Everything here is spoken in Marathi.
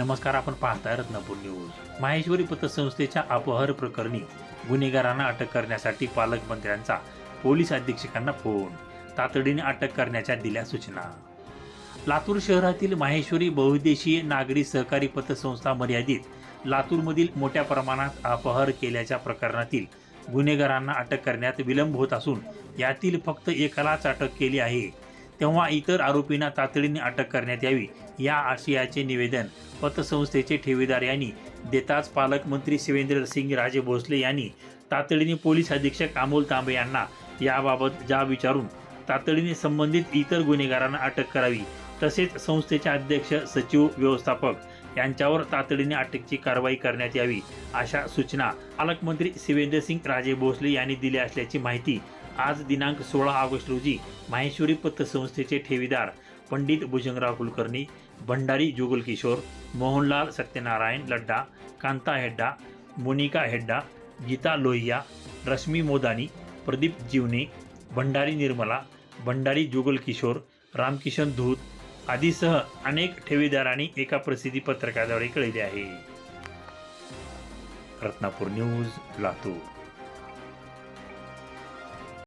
नमस्कार आपण पाहताय रत्नापूर न्यूज. माहेश्वरी पतसंस्थेच्या अपहर प्रकरणी गुन्हेगारांना अटक करण्यासाठी पालकमंत्र्यांचा पोलीस अधीक्षकांना फोन. तातडीने अटक करण्याच्या दिल्या सूचना. लातूर शहरातील माहेश्वरी बहुउद्देशीय नागरी सहकारी पतसंस्था मर्यादित लातूरमधील मोठ्या प्रमाणात अपहर केल्याच्या प्रकरणातील गुन्हेगारांना अटक करण्यात विलंब होत असून यातील फक्त एकालाच अटक केली आहे. तेव्हा इतर आरोपींना तातडीने अटक करण्यात यावी या आशयाचे निवेदन पतसंस्थेचे ठेवीदार यांनी देताच पालकमंत्री शिवेंद्र सिंग राजे भोसले यांनी तातडीने पोलीस अधीक्षक अमोल तांबे यांना याबाबत जाब विचारून तातडीने संबंधित इतर गुन्हेगारांना अटक करावी. तसेच संस्थेचे अध्यक्ष सचिव व्यवस्थापक यांच्यावर तातडीने अटकची कारवाई करण्यात यावी अशा सूचना पालकमंत्री शिवेंद्रसिंग राजे भोसले यांनी दिल्या असल्याची माहिती आज दिनांक सोळा ऑगस्ट रोजी माहेश्वरी पतसंस्थेचे ठेवीदार पंडित भुजंगराव कुलकर्णी भंडारी जुगलकिशोर मोहनलाल सत्यनारायण लड्डा कांता हेड्डा मोनिका हेड्डा गीता लोहिया रश्मी मोदानी प्रदीप जीवने भंडारी निर्मला भंडारी जुगलकिशोर रामकिशन धूत आदीसह अनेक ठेवीदारांनी एका प्रसिद्धी पत्रकाद्वारे कळले आहे. रत्नापूर न्यूज लातूर.